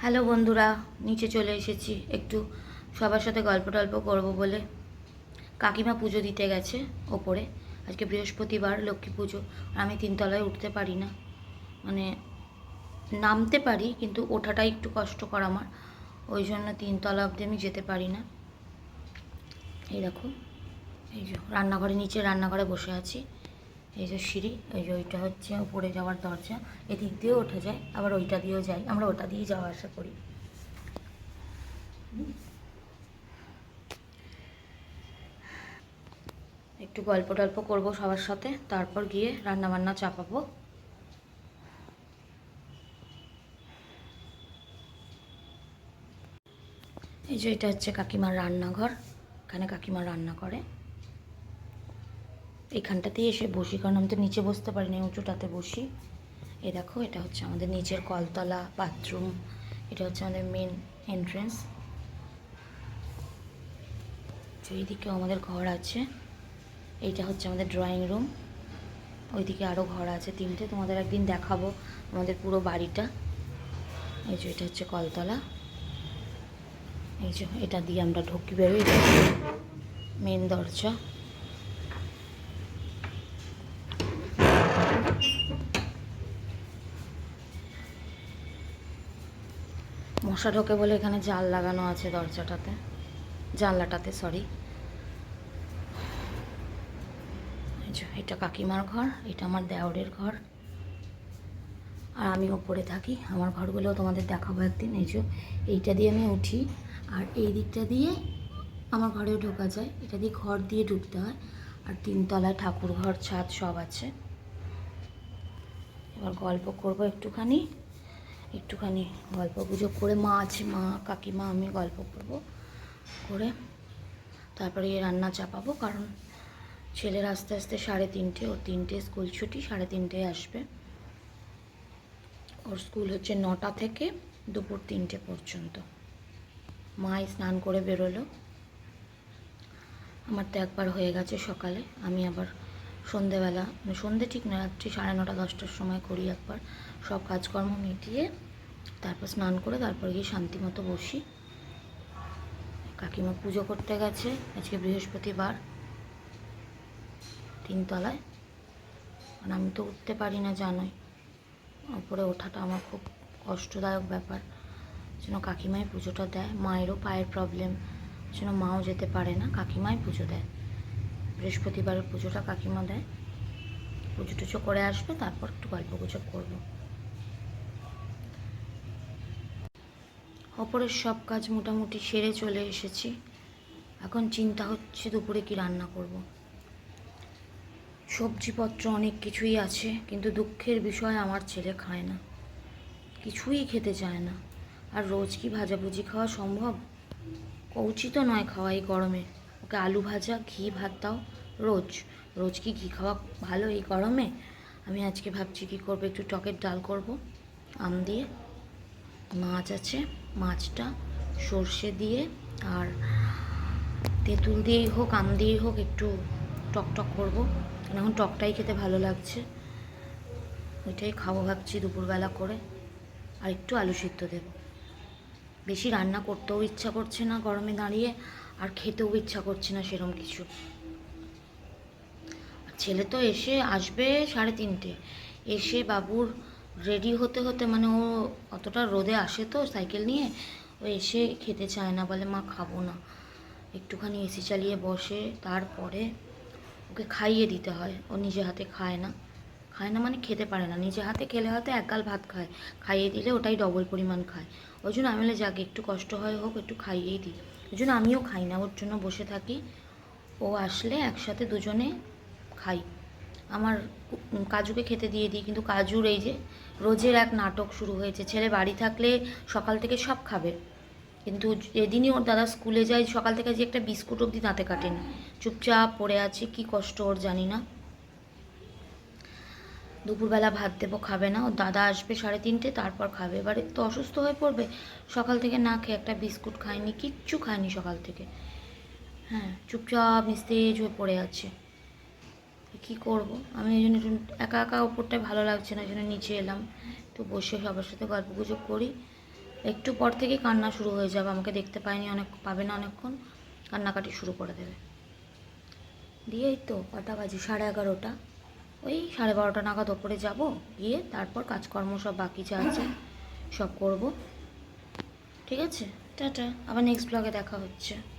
Hello বন্ধুরা, নিচে চলে এসেছি। একটু সবার সাথে গল্প টল্প করব বলে। কাকিমা পুজো দিতে গেছে ওপরে। আজকে বৃহস্পতিবার, লক্ষ্মী পুজো। আমি তিনতলায় উঠতে পারি না। মানে নামতে পারি, কিন্তু ওঠাটাই একটু কষ্টকর আমার। ওই জন্য তিনতলা অবধি আমি যেতে পারি না। এই দেখো, এই যে রান্নাঘরে নিচে রান্নাঘরে বসে আছি। এই যে সিঁড়ি, এই যে ওইটা হচ্ছে উপরে যাওয়ার দরজা, এদিক দিয়েও ওঠা যায়, আবার ওইটা দিয়েও যাই আমরা ওটা দিয়েই যাওয়া আসা করি। একটু গল্প টল্প করব সবার সাথে, তারপর গিয়ে রান্না বান্না চাপাবো। এই যে এটা হচ্ছে কাকিমার রান্নাঘর, এখানে কাকিমা রান্না করে। এইখানটাতেই এসে বসি, কারণ আমি তো নিচে বসতে পারি না উঁচুটাতে বসি। এ দেখো, এটা হচ্ছে আমাদের নিচের কলতলা বাথরুম এটা হচ্ছে আমাদের মেন এন্ট্রেন্স এইদিকেও আমাদের ঘর আছে, এইটা হচ্ছে আমাদের ড্রয়িং রুম ওইদিকে আরও ঘর আছে তিনটে, তোমাদের একদিন দেখাবো আমাদের পুরো বাড়িটা। এই যে এটা হচ্ছে কলতলা। এই যে এটা দিয়ে আমরা ঢুকি বেরোই মেন দরজা। মশা ঢোকে বলে এখানে জাল লাগানো আছে দরজাটাতে। জানলাটাতে সরি এটা কাকিমার ঘর, এটা আমার দেওরের ঘর। আর আমি ওপরে থাকি, আমার ঘরগুলো তোমাদের দেখাবো একদিন। এই যে, এইটা দিয়ে আমি উঠি, আর এই দিকটা দিয়ে আমার ঘরেও ঢোকা যায়। এটা দিয়ে ঘর দিয়ে ঢুকতে হয়, আর তিনতলায় ঠাকুর ঘর, ছাদ সব আছে। এবার গল্প করব একটুখানি। একটুখানি গল্প গুজব করে মা আছে, মা, কাকিমা, আমি গল্প করব করে তারপরে রান্না চাপাবো, কারণ ছেলের আস্তে আস্তে সাড়ে তিনটে, ওর তিনটে স্কুল ছুটি, সাড়ে তিনটে আসবে। ওর স্কুল হচ্ছে নটা থেকে দুপুর তিনটে পর্যন্ত। মাই স্নান করে বেরোলো। আমার তো একবার হয়ে গেছে সকালে, আমি আবার সন্ধেবেলা মানে সন্ধে ঠিক না, রাত্রি সাড়ে নটা, দশটার সময় করি একবার। সব কাজকর্ম মিটিয়ে তারপর স্নান করে তারপর গিয়ে শান্তি মতো বসি। কাকিমা পুজো করতে গেছে, আজকে বৃহস্পতিবার, তিনতলায়। কারণ আমি তো উঠতে পারি না, জানোই। ওপরে ওঠাটা আমার খুব কষ্টদায়ক ব্যাপার। যেন কাকিমাই পুজোটা দেয়, মায়েরও পায়ের প্রবলেম যেন মাও যেতে পারে না, কাকিমাই পুজো দেয়। বৃহস্পতিবারের পুজোটা কাকিমা দেয়। পুজো টুজো করে আসবে, তারপর একটু গল্প গুজব করব। অপরের সব কাজ মোটামুটি সেরে চলে এসেছি। এখন চিন্তা হচ্ছে দুপুরে কি রান্না করব। সবজিপত্র অনেক কিছুই আছে, কিন্তু দুঃখের বিষয় আমার ছেলে খায় না। কিছুই খেতে চায় না। আর রোজ কি ভাজাভুজি খাওয়া সম্ভব? কৌচিত নয় খাওয়া এই গরমে। ওকে আলু ভাজা, ঘি, ভাত দাও। রোজ? রোজ কি ঘি খাওয়া ভালো এই গরমে? আমি আজকে ভাবছি কী করব, একটু টকের ডাল করব, আম দিয়ে। মাছ আছে, মাছটা সর্ষে দিয়ে আর তেঁতুল দিয়েই হোক, আম দিয়েই হোক একটু টক টক করব। এখন টকটাই খেতে ভালো লাগছে। ওইটাই খাব ভাবছি দুপুরবেলা করে। আর একটু আলু সিদ্ধ দেব। বেশি রান্না করতেও ইচ্ছা করছে না গরমে দাঁড়িয়ে, আর খেতেও ইচ্ছা করছে না সেরম কিছু। ছেলে তো এসে আসবে সাড়ে তিনটে। এসে বাবুর রেডি হতে হতে মানে ও অতটা রোদে আসে তো সাইকেল নিয়ে, ও এসে খেতে চায় না, বলে মা, খাব না। একটুখানি এসি চালিয়ে বসে, তারপরে ওকে খাইয়ে দিতে হয়। ও নিজে হাতে খায় না। খায় না মানে খেতে পারে না। নিজে হাতে, খেলে হয়তো এক গাল ভাত খায়। খাইয়ে দিলে ওটাই ডবল পরিমাণ খায়। ওই জন্য আমি যাকে, একটু কষ্ট হয় হোক, একটু খাইয়েই দিই। ওই জন্য আমিও খাই না। ওর জন্য বসে থাকি। ও আসলে একসাথে দুজনে খাই। আমার কাজুকে খেতে দিয়ে দিই, কিন্তু কাজুর এই যে রোজের এক নাটক শুরু হয়েছে, ছেলে বাড়ি থাকলে সকাল থেকে সব খাবে। কিন্তু যেদিনই ওর দাদা স্কুলে যায়, সকাল থেকে যে একটা বিস্কুট অবধি দাঁতে কাটেনি। চুপচাপ পড়ে আছে, কি কষ্ট ওর জানি না। দুপুরবেলা ভাত দেবো, খাবে না। ওর দাদা আসবে সাড়ে তিনটে, তারপর খাবে। এবারে তো অসুস্থ হয়ে পড়বে। সকাল থেকে না খেয়ে একটা বিস্কুট খায়নি কিচ্ছু খায়নি সকাল থেকে। হ্যাঁ চুপচাপ নিস্তেজ হয়ে পড়ে আছে। কি করব? আমি এই জন্য একা একা ওপরটায় ভালো লাগছে না এই জন্য নিচে এলাম। তো বসে সবার সাথে গল্প গুজব করি। একটু পর থেকে কান্না শুরু হয়ে যাবে আমাকে দেখতে পায়নি অনেক পাবে না অনেকক্ষণ। কান্নাকাটি শুরু করে দেবে। দিয়ে এই তো কটা বাজে? সাড়ে এগারোটা। ওই সাড়ে বারোটা নাগাদ ওপরে যাব গিয়ে তারপর কাজকর্ম সব বাকি যা আছে সব করব। ঠিক আছে? টাটা। আবার নেক্সট ব্লগে দেখা হচ্ছে।